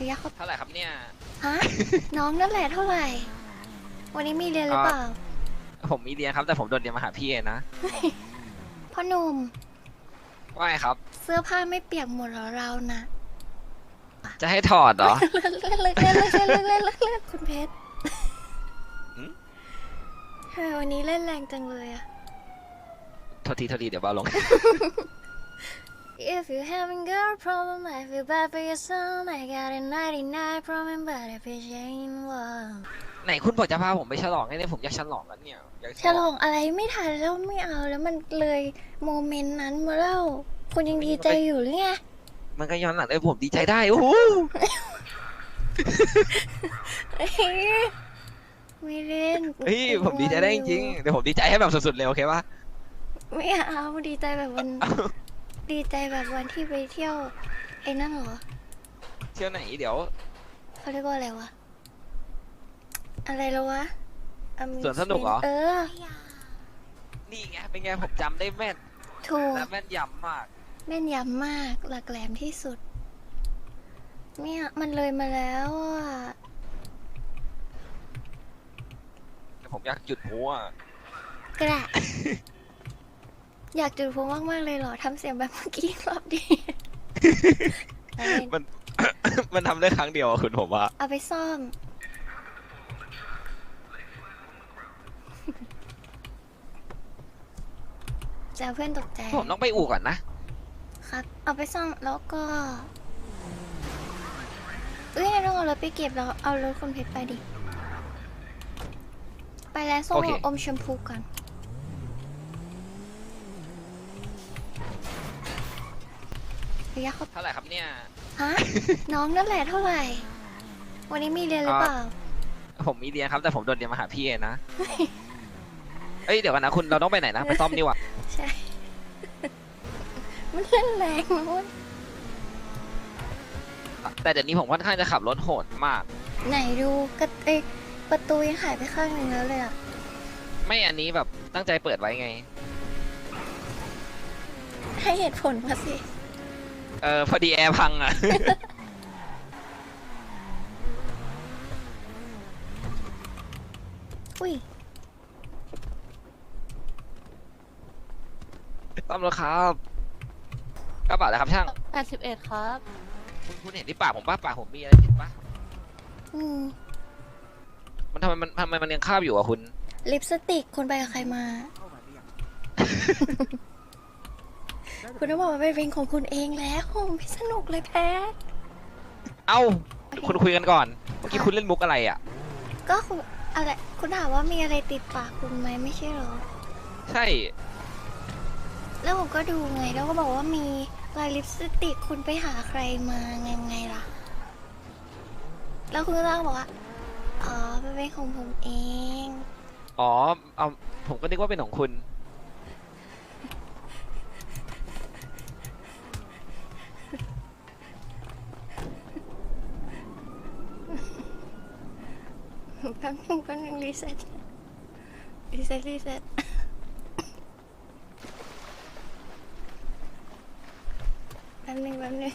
ระยะเขาเท่าไหร่ครับเนี่ย ฮะ น้องนั่นแหละเท่าไหร่ วันนี้มีเรียนหรือเปล่าผมมีเรียนครับแต่ผมโดนเรียนมาหาพี่เอนะพ่อหนุ่มว่าไงครับ เสื้อผ้าไม่เปียกหมดหรอเรานะจะให้ถอดเหรอเล่นเล่นเล่นเล่นเล่นเล่นเล่นคุณเพชรวันนี้เล่นแรงจังเลยอะโทอทีโทอทีเดี๋ยวเบาลง If you having girl problem, I feel bad for your son. I got a 99 problem, but if it ain't one. ไหนคุณบอกจะพาผมไปฉลองไงเนี่ยผมอยากฉลองแล้วเนี่ยอยากฉลองอะไรไม่ทันแล้วไม่เอาแล้วมันเลยโมเมนต์นั้นมาแล้วคุณยังดีใจอยู่หรือไงมันก็ย้อนหลังได้ผมดีใจได้โอ้โหเอ้ยไม่เล่นเฮ้ยผมดีใจได้จริงๆเดี๋ยวผมดีใจให้แบบสุดๆเลยโอเคปะไม่เอาดีใจแบบวัน ดีใจแบบวันที่ไปเที่ยวไอ้นั่นเหรอเที่ยวไหนเดี๋ยวเขาเรียกว่าอะไรวะ อะไรแล้ววะสวนสนุกเหรอ เออ นี่ไงเป็นไงผมจำได้แม่นถูก และแม่นยำมาก แม่นยำมากหลักแหลมที่สุด เนี่ยมันเลยมาแล้วอะแต่ผมอยากจุดหัวกระ อยากจุดพลุมากๆเลยเหรอทำเสียงแบบเมื่อกี้รอบดีเอาเล่นมัน มันทำได้ครั้งเดียวอะคุณผมว่า เอาไปซ่อม จะเพื่อนตกใจ ผมต้องไปอู่ก่อนนะ ครับ เอาไปซ่อมแล้วก็ เอ้ยต้องเอารถไปเก็บแล้วเอารถคุณเพชรไปดิ ไปแล้วส้มโอเค อมชมพูก่อน ระยะเขาเท่าไหร่ครับเนี่ยฮะ น้องนั่นแหละเท่าไหร่ วันนี้มีเรียนหรือเปล่า ผมมีเรียนครับแต่ผมโดดเรียนมาหาพี่เองนะเอ้ยเดี๋ยวกันนะคุณเราต้องไปไหนนะไปซ่อมนี่หว่าใช่ มันเล่นแรงนะเว้ยแต่เดี๋ยวนี้ผมค่อนข้างจะขับรถโหดมาก ไหนดูกระเอยประตูยังหายไปข้างหนึ่งแล้วเลยอะ ไม่อันนี้แบบตั้งใจเปิดไว้ไง ให้เหตุผลมาสิ เออพอดีแอร์พังอะ อุ้ยซ่อมรถครับกระบะแล้วครับช่าง แปดสิบเอ็ดครับ คุณคุณเห็นที่ปากผมปะปากผมมีอะไรผิดปะอืมมันทำไมมันทำไมมันยังคาบอยู่อะคุณ ลิปสติกคุณไปกับใครมา คุณต้องบอกว่าเป็นเพลงของคุณเองแล้วไม่สนุกเลยแพ้เอ้าคุณคุยกันก่อน เมื่อกี้คุณเล่นมุกอะไรอะ ก็คุณอะไรคุณถามว่ามีอะไรติดปากคุณไหมไม่ใช่เหรอ ใช่ แล้วผมก็ดูไงแล้วก็บอกว่ามีลายลิปสติกคุณไปหาใครมาไงไงล่ะ แล้วคุณก็ต้องบอกว่าอ๋อเป็นเพลงของผมเอง อ๋อเอาผมก็นึกว่าเป็นของคุณ ป๊บนึงแป๊บนึงรีเซ็ตรีเซ็ตรีเซ็ตแป๊บนึงแป๊บนึง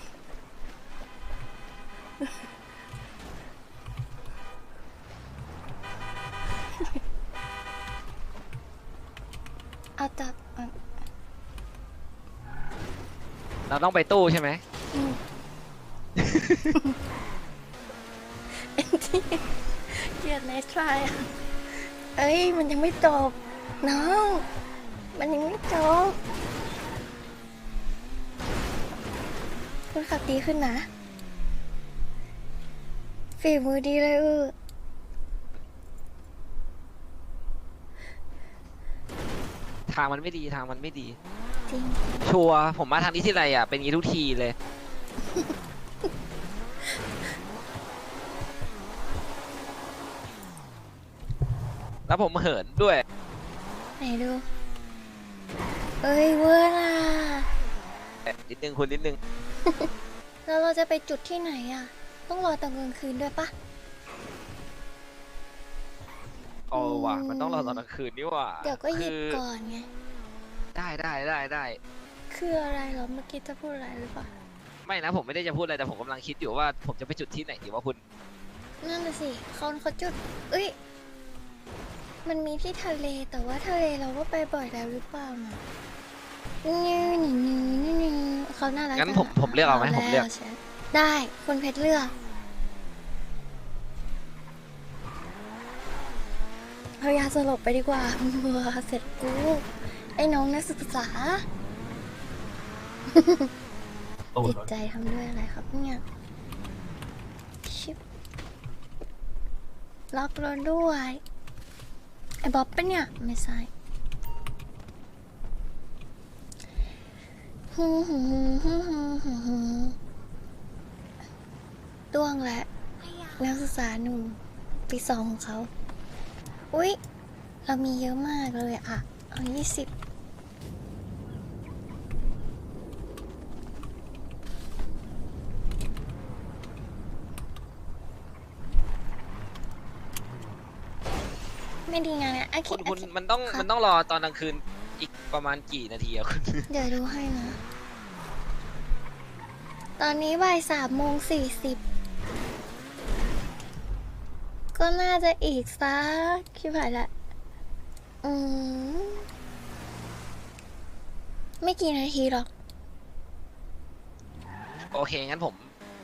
เอาจับอะเราต้องไปตู้ใช่ไหมอืมเอ็นที่เกลียดในทรายอะเอ้ย มันยังไม่จบ น้อง มันยังไม่จบคุณขับดีขึ้นนะ ฝีมือดีเลยเออทางมันไม่ดีทางมันไม่ดี จริง ชัวร์ผมมาทางนี้ที่ไรอะ เป็นอย่างนี้ทุกทีเลย แล้วผมเหินด้วย ไหนดูเอ้ยเวอร์น่ะนิดนึงคุณนิดนึง แล้วเราจะไปจุดที่ไหนอะ ต้องรอตอนกลางคืนด้วยปะโอ้ว่ะมันต้องรอตอนกลางคืนนี่ว่ะเดี๋ยวก็หยิบคือก่อนไง ได้ได้ได้ได้ คืออะไรเหรอเมื่อกี้จะพูดอะไรหรือเปล่าไม่นะผมไม่ได้จะพูดอะไรแต่ผมกำลังคิดอยู่ว่าผมจะไปจุดที่ไหนดีว่าคุณ นั่นน่ะสิเขาเขาจุด เอ้ย มันมีที่ทะเลแต่ว่าทะเลเราก็ไปบ่อยแล้วหรือเปล่านะนี่นี่นี่นี่นี่เขาน่ารักงั้นจัผมผมเลือกเอาไหมผมเลือกแล้วใช่ได้คุณเพชรเลือกเอายาสลบไปดีกว่าเบื่อเสร็จกู ไอ้น้องนักศึกษา จิตใจทำด้วยอะไรครับเนี่ย ชิบล็อกรถด้วย ไอ้บ๊อบปะเนี่ย ไม่ใช่ฮู้ฮู้ฮู้ฮู้ฮู้ฮู้ด้วงและ นักศึกษาหนุ่มปีสองของเขา อุ๊ย เรามีเยอะมากเลยอะเอายี่สิบ ไม่ดีงานเนี่ยโอเคคุณโอคุณเคมันต้องครับ มันต้องรอตอนกลางคืนอีกประมาณกี่นาทีอะคุณ เดี๋ยวดูให้นะ ตอนนี้บ่ายสามโมงสี่สิบ ก็น่าจะอีกสักคิดผ่านละ อืม ไม่กี่นาทีหรอก โอเค งั้นผม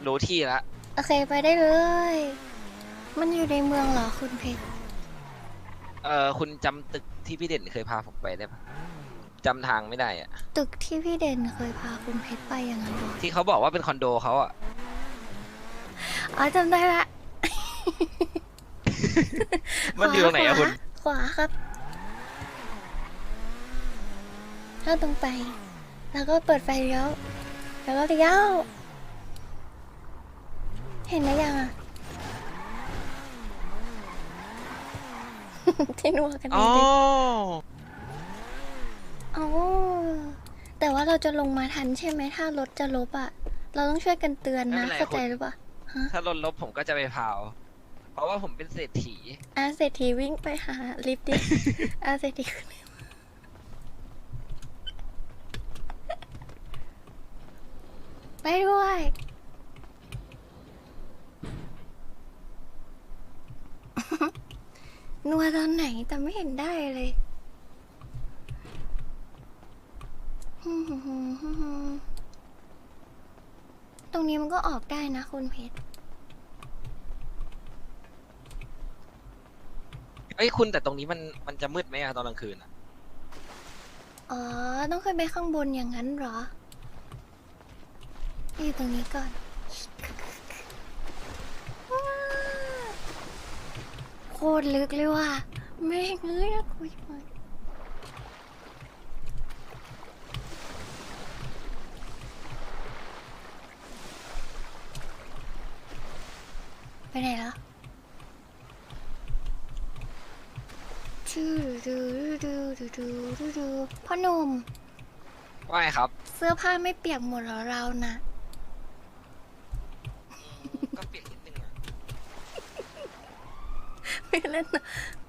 รู้ที่ละ โอเคไปได้เลย มันอยู่ในเมืองเหรอคุณเพชร เออคุณจำตึกที่พี่เด่นเคยพาผมไปได้ปะจำทางไม่ได้อะตึกที่พี่เด่นเคยพาคุณเพชรไปอย่างนั้นเหรอที่เขาบอกว่าเป็นคอนโดเขาอะอ๋อจำได้ละมันอยู่ตรงไหนอะคุณ ขวาครับถ้าตรงไป แล้วก็เปิดไฟเลี้ยวแล้วก็เลี้ยวเห็นไหมยังอะ ที่นัวกันอ๋อเด็กอ๋อแต่ว่าเราจะลงมาทันใช่ไหมถ้ารถจะลบอะ เราต้องช่วยกันเตือนนะเข้าใจหรือเปล่าถ้ารถลบผมก็จะไปเผา เพราะว่าผมเป็นเศรษฐี อาเศรษฐีวิ่งไปหาลิฟต์ดิ อาเศรษฐีขึ้นลิฟต์ไปด้วย นัวตอนไหนแต่ไม่เห็นได้เลยตรงนี้มันก็ออกได้นะคุณเพชรเอ้ยคุณแต่ตรงนี้มันมันจะมืดไหมอะตอนกลางคืนอะอ๋อ ต้องขึ้นไปข้างบนอย่างนั้นเหรอ อยู่ตรงนี้ก่อน โค ตรลึกเลยว่ะแม่งเอ้ยนะคุยมาไปไหนแล้วดูดูดูดูดูดูดูพ่อหนุ่มว่าไงครับ เสื้อผ้าไม่เปียกหมดเหรอเรานะก็เปลี่ยนนิดนึงอะ ไม่ เล่นนะ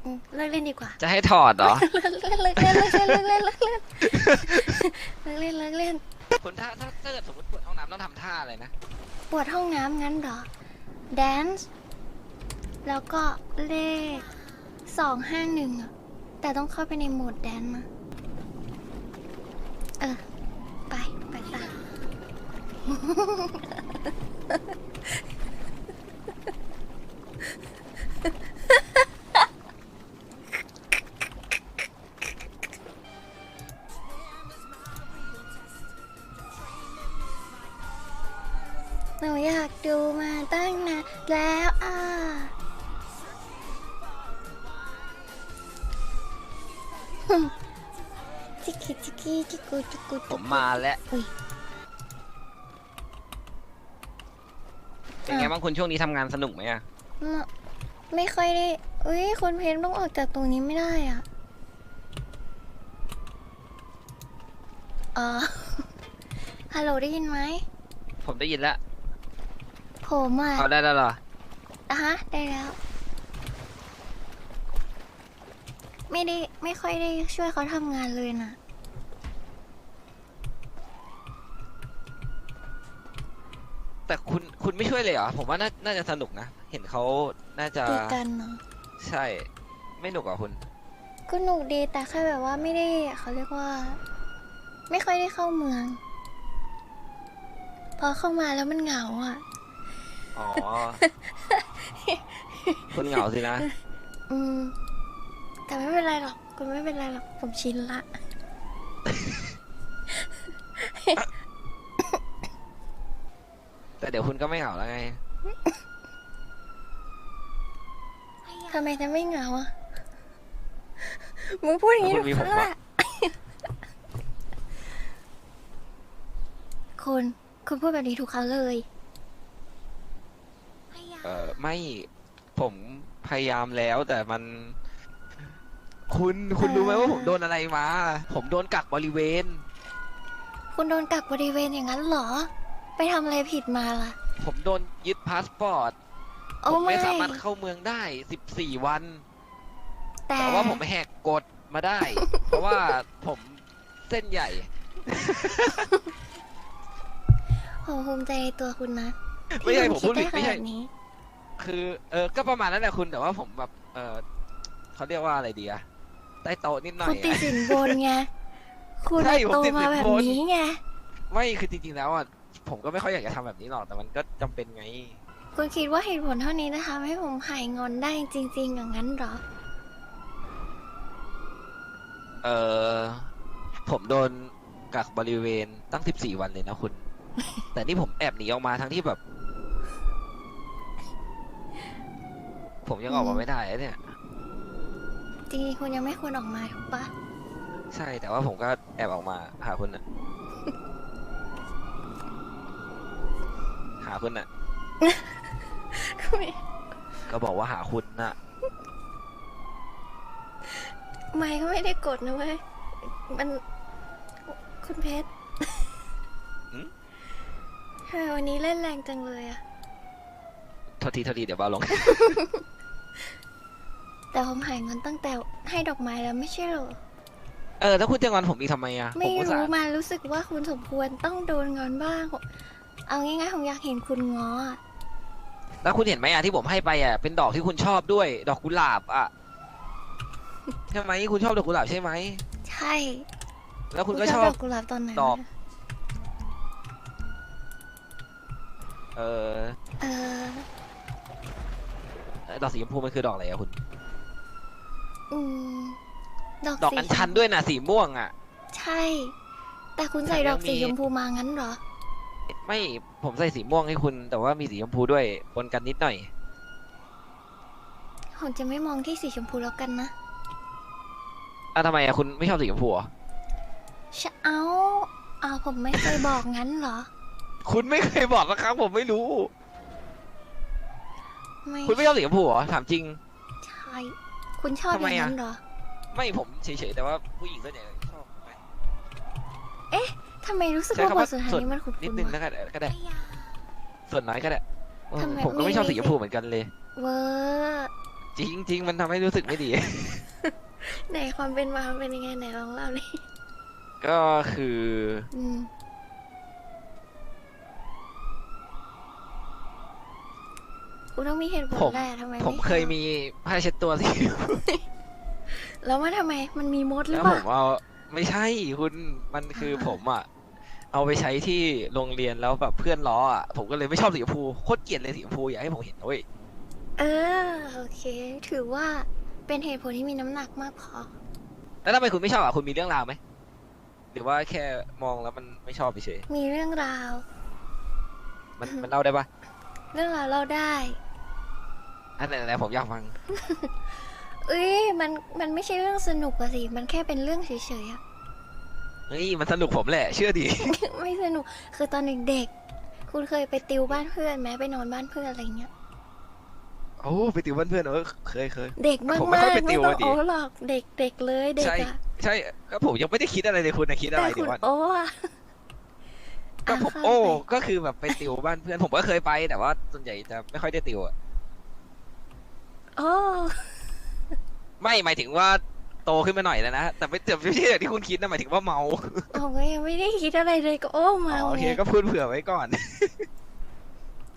อืมเลิกเล่นดีกว่า จะให้ถอดเหรอ เลิกเล่นเลิกเล่นเลิกเล่นเลิกเล่นเลิกเล่นเลิกเล่นเลิกเล่นคุณถ้าถ้าถ้าเกิดสมมติปวดห้องน้ำต้องทำท่าอะไรนะ ปวดห้องน้ำงั้นเหรอแดนซ์แล้วก็เลขสองห้าหนึ่งอะแต่ต้องเข้าไปในโหมดแดนซ์นะเออ ไป ไปตา จิกกิจิกกิจิกกูจิกกูผมมาแล้วอุ้ยเป็นไงบ้างคุณช่วงนี้ทำงานสนุกไหมอะไม่ไม่ค่อยได้อุ้ยคุณเพนต้องออกจากตรงนี้ไม่ได้อะอ๋อฮัลโหลได้ยินไหม ผมได้ยินแล้วผมอะเอาได้แล้วเหรออะฮะ ได้แล้ว ไม่ได้ ไม่ค่อยได้ช่วยเขาทำงานเลยนะแต่คุณคุณไม่ช่วยเลยเหรอ ผมว่าน่าน่าจะสนุกนะ เห็นเขาน่าจะตีกันเนาะใช่ ไม่หนุกเหรอคุณ ก็หนุกดีแต่แค่แบบว่าไม่ได้เขาเรียกว่า ไม่ค่อยได้เข้าเมือง พอเข้ามาแล้วมันเหงาอะ อ๋อ คุณเหงาสินะ อืม แต่ไม่เป็นไรหรอก คุณไม่เป็นไรหรอกผมชินละ แต่เดี๋ยวคุณก็ไม่เหงาแล้วไง ทำไมจะไม่เหงาอะ มึงพูดอย่างนี้คุณมีทุกผมครั้งปะอะคุณคุณพูดแบบนี้ทุกครั้งเลย เออไม่ผมพยายามแล้วแต่มัน คุณคุณรู้ไหมว่าผมโดนอะไรมา ผมโดนกักบริเวณ คุณโดนกักบริเวณอย่างนั้นเหรอ ไปทำอะไรผิดมาล่ะ ผมโดนยึดพาสปอร์ตโอ้ผมไม่ไม่สามารถเข้าเมืองได้ 14 วัน แต่แต่ว่าผมแหกกฎมาได้ เพราะว่าผมเส้นใหญ่ ผมภูมิใจในตัวคุณนะไม่ใช่ผมที่พูดคุณผิดคิไม่ได้ใช่ขนาดนี้คือ เออก็ประมาณนั้นแหละคุณแต่ว่าผมแบบ เออเขาเรียกว่าอะไรดีอะ ใต้โต๊ะนิดหน่อคุยณติดอะ สินบนไง คุณใช่อะผมโตติดสิมานแบบบน นี้ไง ไม่คือจริงๆแล้วอะผมก็ไม่ค่อยอยากจะทำแบบนี้หรอกแต่มันก็จำเป็นไง คุณคิดว่าเหตุผลเท่านี้นะคะให้ผมหายงอนได้จริง ๆ อย่างนั้นเหรอ เออผมโดนกักบริเวณตั้ง 14 วันเลยนะคุณ แต่นี่ผมแอบหนีออกมาทั้งที่แบบ ผมยังออกมาไม่ได้อะเนี่ย จริงๆคุณยังไม่ควรออกมาถูกปะใช่แต่ว่าผมก็แอบออกมาหาคุณน่ะ หาคุณน่ะก็บอกว่าหาคุณน่ะ ไม่ก็ไม่ได้กดนะเว้ย มันคุณเพชรหืม ทำไมวันนี้เล่นแรงจังเลยอะ โทษทีโทษทีเดี๋ยวเบาลง แต่ผมหายงอนตั้งแต่ให้ดอกไม้แล้วไม่ใช่เหรอ เออแล้วคุณจะงอนผมอีกทำไมอะไม่ผมอุตส่ารู้ห์มารู้สึกว่าคุณสมควรต้องโดนงอนบ้าง เอาง่ายๆผมอยากเห็นคุณง้ออะแล้วคุณเห็นไหมอะที่ผมให้ไปอะเป็นดอกที่คุณชอบด้วย ดอกกุหลาบอะใช่ไหมคุณชอบดอกกุหลาบใช่ไหมใช่แล้วคุณก็ณชอบ ดอกกุหลาบตอนไหนดอกวะเออเออดอกสีชมพูมันคือดอกอะไรอะคุณ อืมดอกดอกสีอัญชันด้วยนะสีม่วงอะ ใช่ แต่คุณใส่แถมดยัองกสีมีชมพูมางั้นเหรอ ไม่ผมใส่สีม่วงให้คุณ แต่ว่ามีสีชมพูด้วยปนกันนิดหน่อย ผมจะไม่มองที่สีชมพูแล้วกันนะอะทำไมอะคุณไม่ชอบสีชมพูเหรอชะเอาเอาผมไม่เคยบอกงั้นเหรอ คุณไม่เคยบอกนะครับผมไม่รู้ ไม่คุณไม่ชอบสีชมพูเหรอถามจริง ใช่ คุณชอบอทำไมย่างอะ นั้นเหรอไม่ผมเฉยๆแต่ว่าผู้หญิงส่วนใหญ่ชอบไหม ทำไมรู้สึกใช้ว่าคำบว่า ทสุดท้ายส่วนนี้มันคุ้นิดนๆนึงวะแล้วก็ได้ก็ได้ไม่อยากส่วนน้อยก็ได้เออทำไมผมก็ไม่ชอบมีสีชมพูเหมือนกันเลย เวอร์จริงจริงๆมันทำให้รู้สึกไม่ดี ไหนความเป็นมามันเป็นยังไงไหนลองเล่าเลยก็คืออืม คุณต้องมีเหตุผลผมแหละทำไมผมไชอบเคยมีผ้าเช็ดตัวสีแล้วว่าทำไมมันมีมดหรืแล้อวเปผล่ามเอาไม่ใช่คุณมันคือผมอะ เอาไปใช้ที่โรงเรียนแล้วแบบเพื่อนล้ออะผมก็เลยไม่ชอบสีชมพูโคตรเกลียดเลยสีชมพูอยากให้ผมเห็นนะเว้ยเออโอเค ถือว่าเป็นเหตุผลที่มีน้ำหนักมากพอ แล้วทำไมคุณไม่ชอบอะคุณมีเรื่องราวไหมหรือว่าแค่มองแล้วมันไม่ชอบเฉยมีเรื่องราวๆมันมันเล่าได้ปะ เรื่องราวเราได้ อันไหนๆผมอยากฟัง เอ้ยมันมันไม่ใช่เรื่องสนุกอะสิ มันแค่เป็นเรื่องเฉยๆอะเฮ้ยมันสนุกผมแหละ เชื่อดิ ไม่สนุกคือตอนเด็กๆคุณเคยไปติวบ้านเพื่อนไหมไปนอนบ้านเพื่อนอะไรเงี้ย โอ้ไปติวเพื่อนๆเออเคยเคย เด็กมากผมไม่ค่อยไปๆติไม่วต้องอะดิ โอ้หรอกเด็กเด็กเลยเด็กใช่อะใช่ก็ผมยังไม่ได้คิดอะไรเลยคุณนะคิดอะไรแต่เดี๋คุยณวก่อนโอ้อะก็ผมะเข้าโอ้ไป ก็คือแบบไปติวบ้านเพื่อนผมก็เคยไปแต่ว่าส่วนใหญ่จะไม่ค่อยได้ติวอะ โอ้ไม่หมายถึงว่าโตขึ้นมาหน่อยแล้วนะ แต่ไม่แต่ไม่ใช่อย่างที่คุณคิดนะหมายถึงว่าเมาผมก็ยังไม่ได้คิดอะไรเลยก็โอ้อ๋มาอโอเคไงก็พูดเผื่อไว้ก่อน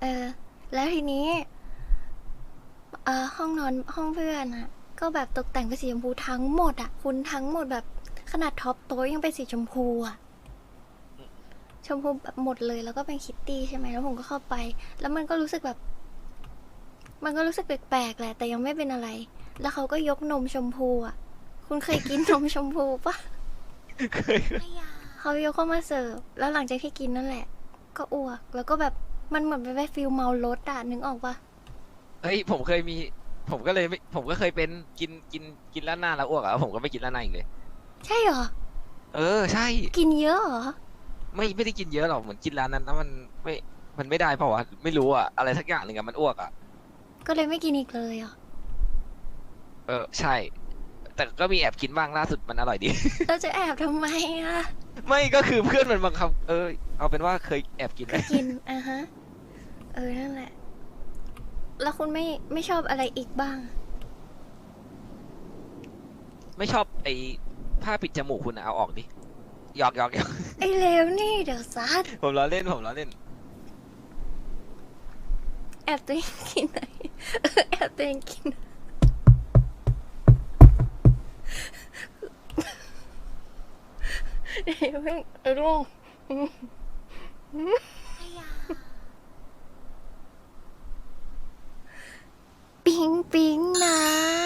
เออ แล้วทีนี้เอ่อห้องนอนห้องเพื่อนอะก็แบบตกแต่งเป็นสีชมพูทั้งหมดอะคุณทั้งหมดแบบขนาดท็อปโต๊ะยังเป็นสีชมพูอะชมพูแบบหมดเลยแล้วก็เป็นคิตตี้ใช่ไหมแล้วผมก็เข้าไป แล้วมันก็รู้สึกแบบ มันก็รู้สึกแปลกๆแหละ แต่ยังไม่เป็นอะไร แล้วเขาก็ยกนมชมพูอะคุณเคยกินนมชมพูปะเคยเขายกเข้ามาเสิร์ฟ แล้วหลังจากที่กินนั่นแหละ ก็อ้วก แล้วก็แบบมันเหมือนเป็นฟิลเมารถอะนึกออกปะเฮ้ยผมเคยมี ผมก็เลยไม่ผมก็เคยเป็นกินกินกินร้านหน้าแล้วอ้วกอะแล้วผมก็ไม่กินร้านหน้าอีกเลย ใช่เหรอ เออ ใช่ กินเยอะเหรอ ไม่ไม่ได้กินเยอะหรอกเหมือนกินร้านนั้นแล้วมันไม่มันไม่ได้เพราะว่าไม่รู้อะอะไรสักอย่างหนึ่งอะมันอ้วกอะ ก็เลยไม่กินอีกเลยเหรอะเออใช่ แต่ก็มีแอบกินบ้างล่าสุดมันอร่อยดี เราจะแอบทำไมอะไม่ก็คือเพื่อนมันบังคับเออเอาเป็นว่าเคยแอบกินไหม กินอะฮะ เออนั่นแหละ แล้วคุณไม่ไม่ชอบอะไรอีกบ้าง ไม่ชอบไอ้ผ้าปิดจมูกคุณอะเอาออกดิหยอกหยอกหยอกไอ้เลวนี่เดี๋ยวซัดผมล้อเล่นผมล้อเล่น แอบตัวเองกินหน่อยเออ แอบตัวเองกิน เดี๋ยวเพิ่งไอ้ลูกปิงปิงนะ